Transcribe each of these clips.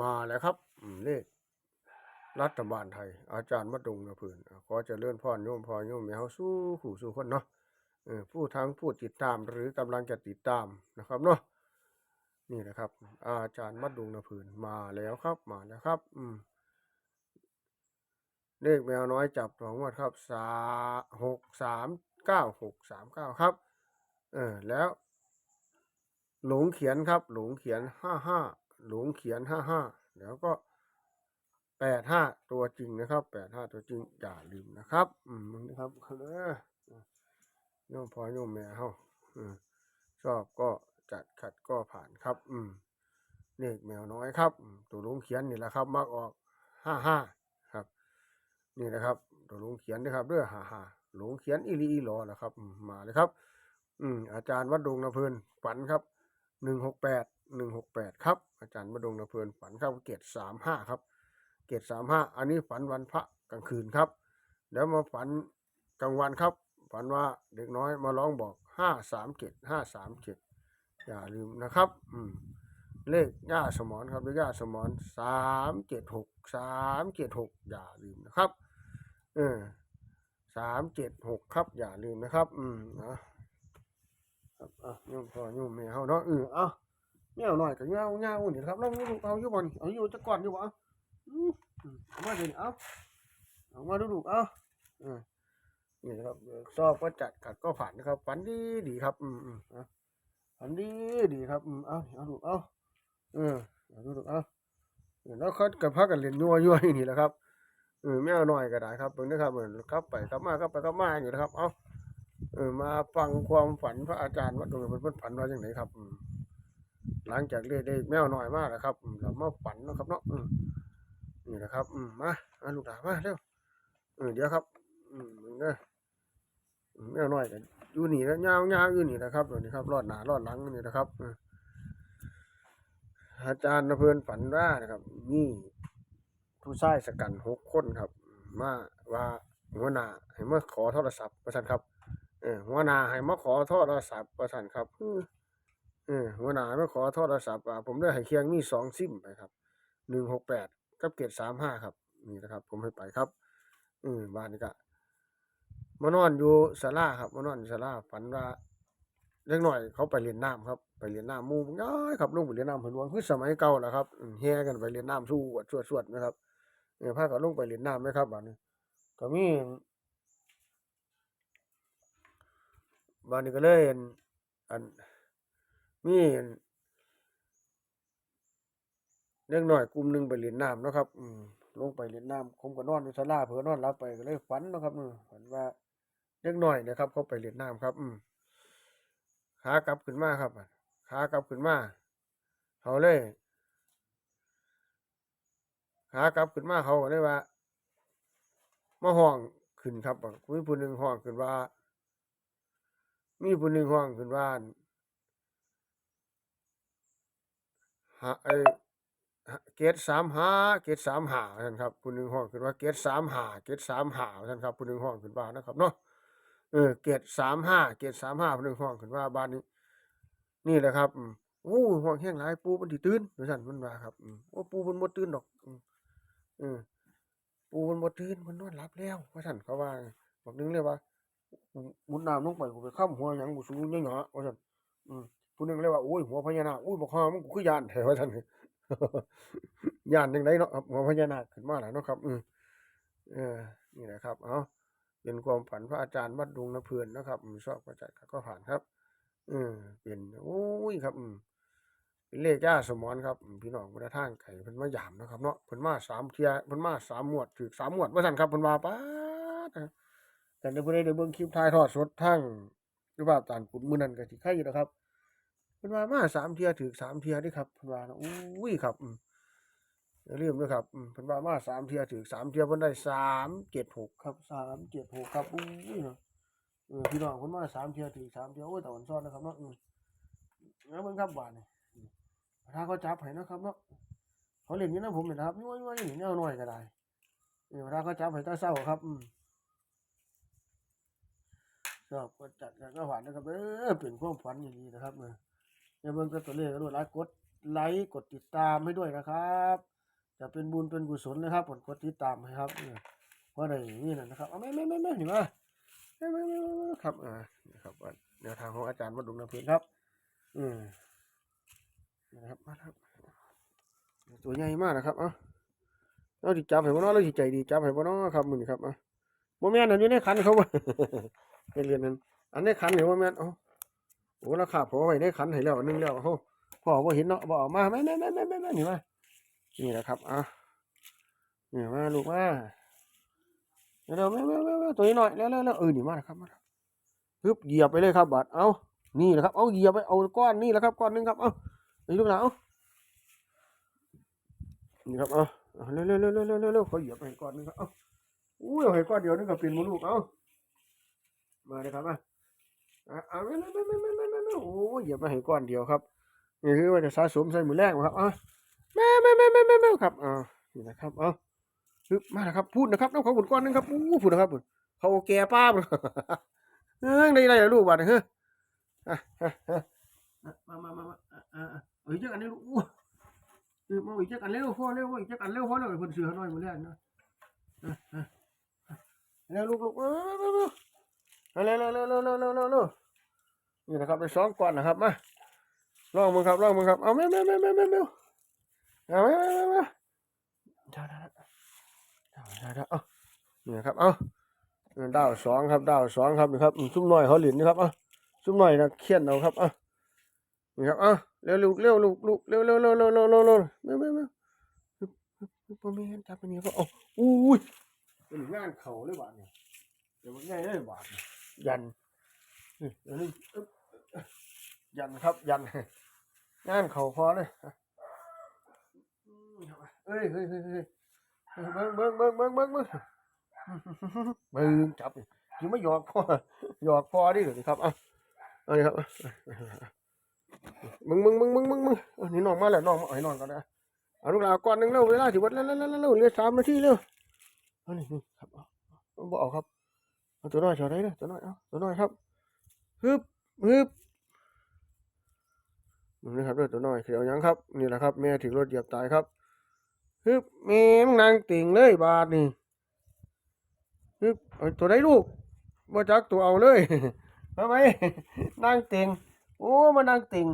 มาแล้วครับเลขรัฐบาลไทย อาจารย์มัดดงนะพื่นขอจะเลื่อนพ่อโยมพ่อโยมแมวสู้ขู่สู้คนเนาะผู้ทั้งผู้ติดตามหรือกำลังจะติดตามนะครับเนาะนี่นะครับ อาจารย์มัดดงนะพื่นมาแล้วครับมาแล้วครับ อืมเลขแมวน้อยจับสองงวดครับสาหกสามเก้าหกสามเก้าครับ เออแล้ว หลงเขียนครับ หลงเขียนห้าห้า หลงเขียนห้าห้าแล้วก็แปดห้าตัวจริงนะครับแปดห้าตัวจริงอย่าลืมนะครับ อืมนะครับเออโยมพอโยมแม่เฮาอืมชอบก็จัดขัดก็ผ่านครับ อืมเลขแมวน้อยครับ ตัวหลงเขียนนี่แหละครับ มักออกห้าห้าครับ นี่นะครับ ตัวหลงเขียนนะครับเด้อฮ่าฮ่าหลงเขียนอีหลีอีหลอแหละครับมาเลยครับ อืมอาจารย์วัดดงนะเพลินฝันครับหนึ่งหกแปดหนึ่งหกแปดครับ เพลินฝันครับเกตสามห้าครับ เกตสามห้าอันนี้ฝันวันพระกลางคืนครับ แล้วมาฝันกลางวันครับ ฝันว่าเด็กน้อยมาร้องบอกห้าสามเกตห้าสามเจ็ดอย่าลืมนะครับ อืมเลขย่าสมอนครับเลขย่าสมอนสามเจ็ดหกสามเจ็ดหกอย่าลืมนะครับเออสามเจ็ดหกครับ อย่าลืมนะครับ อืมนะครับอะโยมพ่อโยมแม่เฮาเนาะเออเอา แมวหน่อยก็เงาเงานี่ครับลองดูเอาอยู่บ่นเอาอยู่จะก่อนอยู่บ่เอามอืมเอามาเดี๋ยวเอาเอามาดูดูเอาเออนี่นะครับเออสอบก็จัดกัดก็ผ่านนะครับฝันดีดีครับ อืมอืมฝันดีดีครับอืมเอาเอาดูเอาเออเอาดูดูเอาเออแล้วเขากับพักกันเล่นยัวยัวอยู่นี่แหละครับเออแมวน้อยก็ได้ครับเพิ่นนะครับเหมือนครับไปครับมาครับไปครับมาอยู่นะครับ เอาเออมาฟังความฝันพระอาจารย์ว่าตรงนี้เพิ่นฝันว่าอย่างไรครับอืม หลังจากเรียกได้แมวหน้อยมาแล้วครับเรามาฝันนะครับเนาะนี่นะครับอืมามาลูกหลามาเร็วเดี๋ยวครับอืมเด้ออืมแมวหน้อยกันอยู่นี่แล้วยาวยาวอยู่นี่นะครับตัวนี้ครับรอดหนารอดหลังนี่นะครับอาจารย์นะเพิ่นฝันว่านะครับมีผู้ชายสกันหกคนครับ มาว่าหัวหน้าให้มาขอโทรศัพท์ประชันครับเออหัวหน้าให้มาขอโทรศัพท์ประชันครับ ออเออหัวหน้ามาขอโทรศัพท์อ่าผมได้ให้เคียงมีสองซิมไปครับหนึ่งหกแปดกับเกตสามห้าครับ นี่นะครับ ผมให้ไปครับ อืมบ้านนี้ก็มานอนอยู่ศาลาครับมานอนอยู่ศาลาฝันว่าเล็กหน่อยเขาไปเรียนน้ำครับ ไปเรียนน้ำมู่ายครับลงไปเรียนน้ำเพิ่นวงคือสมัยเก่าแหละครับแห่กันไปเรียนน้ำสู้วดสวดสวดนะครับเออพากันลงไปเล่นน้ำไหมครับบ้านนี้ก็มีบ้านนี้ก็เลยอันอัน มีอันเล็กหน้อยกลุ่มหนึ่งไปเล่นน้ำนะครับ อืมลงไปเล่นน้ำผมก็นอนอยู่ศาลาเผื่อนอนหลับไปก็เลยฝันนะครับอืมฝันว่าเล็กหน้อยนะครับ เขาไปเล่นน้ำครับ อืมขากลับขึ้นมาครับขากลับขึ้นมาเขาเลยขากลับขึ้นมาเขาก็เลยว่ามาห้องขึ้นครับมีผู้หนึ่งห้องขึ้นว่า มีผู้หนึ่งห้องขึ้นว่า หาไอเกตสามหาเกตสามหาท่านครับผู้หนึ่งห้องขึ้นว่าเกตสามหาเกตสามหาท่านครับผู้หนึ่งห้องขึ้นว่านะครับเนาะเออเกตสามห้าเกตสามห้าผู้หนึ่งห้องขึ้นว่าบ้านนี้ นี่แหละครับอืมโอ้ห้องแห้งหลายปูมันตื่นว่าซั่นมันว่าครับอืมโอ้ปูมันบ่ตื่นดอกอืมปูมันบ่ตื่นมันนอนหลับแล้วว่าซั่นเขาว่าบอกนึงเลยว่ามุดน้ำลงไปกูไปค้ำหัวยังบ่สูงยังเหรอว่าซั่นอืม อ้ยหัวพญานาคอุ้ยบ่คอมันกูคือยานแท้ว่านยานจังไดเนาะครับหัวพญานาคขึ้นมาแล้วเนาะครับอืมเออนี่แหละครับ เอาเป็นความฝันพระอาจารย์วัดดงนะเพื่อนนะครับชอบก็จัดก็ผ่านครับเออเป็นโอ้ยครับอืมเป็นเลขย่าสมอนครับพี่น้องบนทางไก่เพิ่นมาหยามนะครับเนาะเพิ่นมาสามเทียเพิ่นมาสามหมวดถือสามหมวดว่าซั่นครับเพิ่นว่าป๊าแต่ในบ่ได้ได้เบิ่งคลิปถ่ายทอดสดทางหรือว่าตานกุดมือนั้นก็สิใครอยู่นะครับ เพิ่นว่ามาสามเทียถือสามเทียเด้ครับเพิ่นว่าอุ้ยครับอืมอย่าลืมด้วยครับอืมเพิ่นว่ามาสามเทียถือสามเทียเพิ่นได้สามเจ็ดหกครับสามเจ็ดหกครับอุ้ยเนาะเออพี่น้องเพิ่นมาสามเทียถือสามเทียโอ้ยตะวันซ้อนนะครับเนาะอืมแล้วเบิ่งครับบาดนี่ถ้าเขาจับให้นะครับเนาะเขาเล่นอยู่นะผมเห็นนะครับย้อยๆอย่านี้แนวหน่อยก็ได้เออถ้าเขาจับให้ตาเศร้าครับอืมชอบก็จัดกันก็หวานนะครับเออเป็นความฝันอย่างนี้นะครับเออ อย่าเบิ่งก็ตัวเลขก็ด้วยรักกดไลค์กดติดตามให้ด้วยนะครับ จะเป็นบุญเป็นกุศลนะครับกดกดติดตามให้ครับเพราะอะไรนี่นะนะครับเอาไม่ไม่ไม่ไม่เห็นไหมไม่ไม่ไม่ไม่ไม่ครับอ่านะครับแนวทางของอาจารย์วัดดงน้ำเพลินครับ อืมนะครับมาครับตัวใหญ่มากนะครับเอ้าเราดิจับให้บ่เนาะเราสิใจดีจับให้บ่เนาะครับมื้อนี้ครับเอะบ่แม่นอันอยู่ในขันเขาบ่เป็นเรียนนั้นอันในขันนี่บ่แม่นเอ้า โอ้ราคาพอไว้ในขันให้แล้วอันหนึงแล้วโอ้พ่อบ่เห็นเนาะบอามาแม่แม่แม่แม่แม่แม่นี่มานี่แหละครับอะนี่มาลูกมาเดี๋ยวๆแม่แม่แม่แม่ตัวนี้หน่อยแล้วแล้วแล้วเออนี่มาครับมาแล้วปึ๊บเหยียบไปเลยครับบาดเอานี่แหละครับเอาเหยียบไปเอาก้อนนี่แหละครับก้อนหนึงครับเอานี่ลูกหลานเอานี่ครับเอาเอเร็วเร็วเร็วเร็วเร็วเร็วเร็วเขาเหยียบให้ก่อนนึงครับเอาอุ้ยเอาให้ก่อนเดียวนึงก็เป็นมลูกเอามาเลยครับมา เอาไม่ไม่ไม่ไม่ไม่ไม่ไม่โอ้ยอย่าไปให้ก้อนเดียวครับนี่คือว่าจะสะสมใส่หมือแรกครับอะไม่ไม่ไม่ไม่ไม่ไม่ครับอ่านี่นะครับเอาฮึบมาแล้วครับพูดนะครับน้องเขาบุญก้อนนึงครับอู้พูดนะครับเขาแก่ป้าบเฮ้ยได้ไรลูกบ้านเฮ้ยมามามาอ่าเฮ้ยเจ้กันนี้ลูกอู้เออมาอีเจักันเร็วพ่อเร็วอีเจักันเร็วพ่อเร็วคนเสือน้อยหมืาแล้วนะแล้วลูกลูกเออ เร็วเร็วเร็วเร็วเร็วเร็วเร็วนี่นะครับได้สองก้อนนะครับมาลองมึงครับลองมึงครับเอาไม่ไม่ไม่ไม่ไม่ไม่เอาไม่ไม่ไม่ไม่ดาวดาวดาวดาวดาวเอานี่นะครับเอาดาวสองครับดาวสองครับนี่ครับชุ่มหน่อยเขาหลินนะครับเอาชุ่มหน่อยนะเคี่ยนเอาครับเอานี่ครับเอาเร็วลูกเร็วลูกลูกเร็วเร็วเร็วเร็วเร็วเร็วเร็วไม่ไม่ไม่พอมีจับเปนยัก็เอาอุ้ยเป็นงานเขาเลยบาทเนี่ยเดี๋ยวง่ายเลยบาทเนี่ย ยันนี่เดี๋ยวนี้ยันครับ ยันงานเขาพอเลยเฮ้ยเฮ้ยเฮ้ยเฮ้ยเบิ้งเบิ้งเบิ้งเบิ้งเบิ้งเบิ้งเบิ้งจับยังไม่หยอกพ่อหยอกพ่อดิเดี๋ยครับเอาเอาเลยครับมึงมึงมึงมึงมึงมึงนี่นองมาแล้วนองมาเอาให้น้องก่อนนะเอาลูกหลาก่อนหนึ่งเร็วเวลาสิวัดแล้วแล้วแล้วแล้วเหลือสามนาทีเร็วอานี่นี่ครับบอาครับ เอาตัวน้อยเฉยได้เลยตัวน้อยเอาตัวน้อยครับฮึบฮึบนี่ครับเด้อตัวน้อยเขียวยังครับนี่แหละครับ แม่ถึงรถเหยียบตายครับฮึบแม่มึงนางติ่งเลยบาทนี่ฮึบเอาตัวไหนลูกบ่จักตัวเอาเลยทำไมนางติ่งโอ้มานั่งติ่ง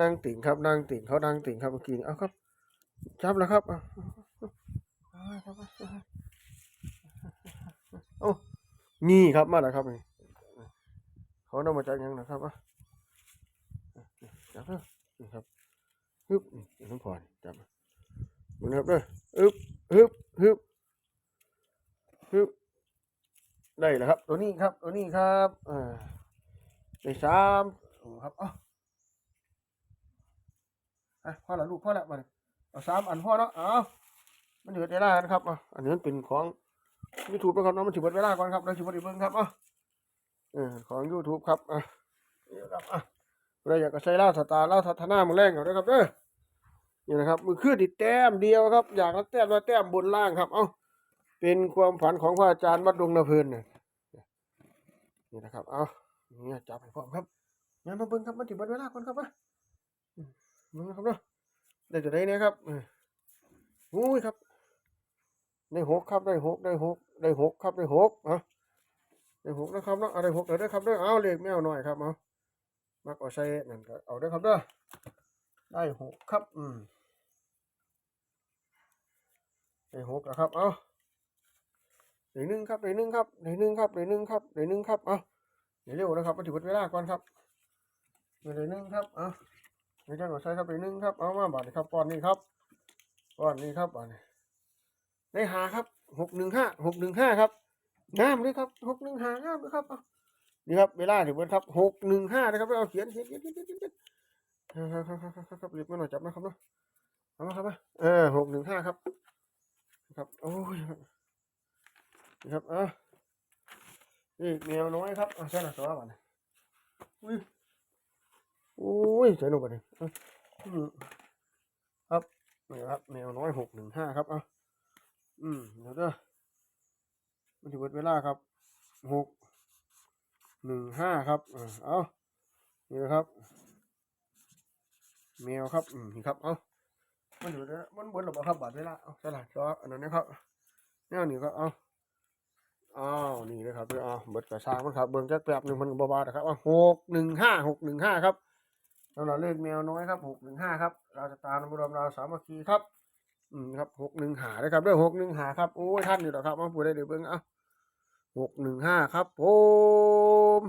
นั่งติ่งครับนั่งติ่งเขานั่งติ่งครับเมื่อกี้นี่เอาครับ จับแล้วครับเอาเอาเอาเอาเอานี่ครับมาแล้วครับนี่เขานำมาจากยังนะครับอะจับเด้อนี่ครับฮึบน้ำพรจับมันครับเด้อฮึบฮึบฮึบฮึบได้แล้วครับ ตัวนี้ครับตัวนี้ครับอ่าได้สามโอ้ครับอ๋อะพ่อละลูกพ่อละมาเลย เอาสามอันพ่อเนาะเอามันอยู่เวลานะครับอะอันนี้มันเป็นของยูทูบนะครับเนาะมันถือเวลาก่อนครับเราถือว่าเบิ้งครับอะเออของยูทูบครับอะนี่ครับอะเราอยากจะใช้ล่าสตาร์ล่าทัศนามึงแรงเขาด้วยครับเด้อนี่นะครับมือขึ้นติดแต้มเดียวครับ อยากละแต้มละแต้มบนล่างครับ เอ้าเป็นความฝันของพระอาจารย์วัดดงนาเพลินเนี่ยนี่นะครับ เอาเนี่ยจับให้พร้อมครับงานมาเบิ่งครับมาถึงเวลาก่อนครับมาอืมเบิ่งนะครับเนาะ ได้จะได้เนี่ยครับอุ้ยครับ ได้หกครับได้หกได้หกได้หกครับได้หกเอาได้หกนะครับเนาะอาได้หกเดี๋ยวได้ครับเด้อเอาเลขแมวหน่อยครับเอามักเอาใส่นั่นก็เอาได้ครับเด้อได้หกครับ อืมได้หกแล้วครับ เอาเดี๋ยวหนึ่งครับเดี๋ยวหนึ่งครับเดี๋ยวหนึ่งครับเดี๋ยวหนึ่งครับเดี๋ยวหนึ่งครับ เอาเดี๋ยวเร็วนะครับมาถึงเวลาก่อนครับเดี๋ยวหนึ่งครับ เอา เดี๋ยวจะกดใช้ครับเดี๋ยวหนึ่งครับ เอามาบาทครับก้อนนี้ครับก้อนนี้ครับบาทนี้ได้หาครับหกหนึ่งห้าหกหนึ่งห้าครับงามเลยครับหกหนึ่งหางามเลยครับเอานี่ครับเวลาถึงวันครับหกหนึ่งห้านะครับเอาเขียนเขียนเขียนเขียนเขียนเขียนครับครับครับครับครับมาหน่อยจับนะครับเนาะเอามาครับมาเออหกหนึ่งห้าครับ ครับโอ้ยนะครับอะนี่แมวน้อยครับเอะใช่หรอตัวก่อนอุ้ย โอ้ยใส่ลงไปเลยครับนี่ครับแมวน้อยหกหนึ่งห้าครับอะอืมเดี๋ยวเด้อมันถึงเวลาครับหกหนึ่งห้าครับเอานี่นะครับ แมวครับอืมนี่ครับเอามันอยู่ในมันเบิดหรือเปล่าครับบาดเวลาเอาสลัดจออันนั้นนะครับแนวนี้ก็เอาอ้าวนี่นะครับเอเอาเบิดกระชางมันครับเบิ่งจักแป๊บหนึ่งมันก็บ่บาดนะครับเอาหกหนึ่งห้าหกหนึ่งห้าครับ สำหรับเลขแมวน้อยครับหกหนึ่งห้าครับ เราจะตามรวมเราสามัคคีครับ อืมครับหกหนึ่งหาได้ครับเรื่องหกหนึ่งหาครับโอ้ยท่านอยู่หรอครับมาพูดได้เดี๋ยวเบิ่งเอาหกหนึ่งห้าครับผม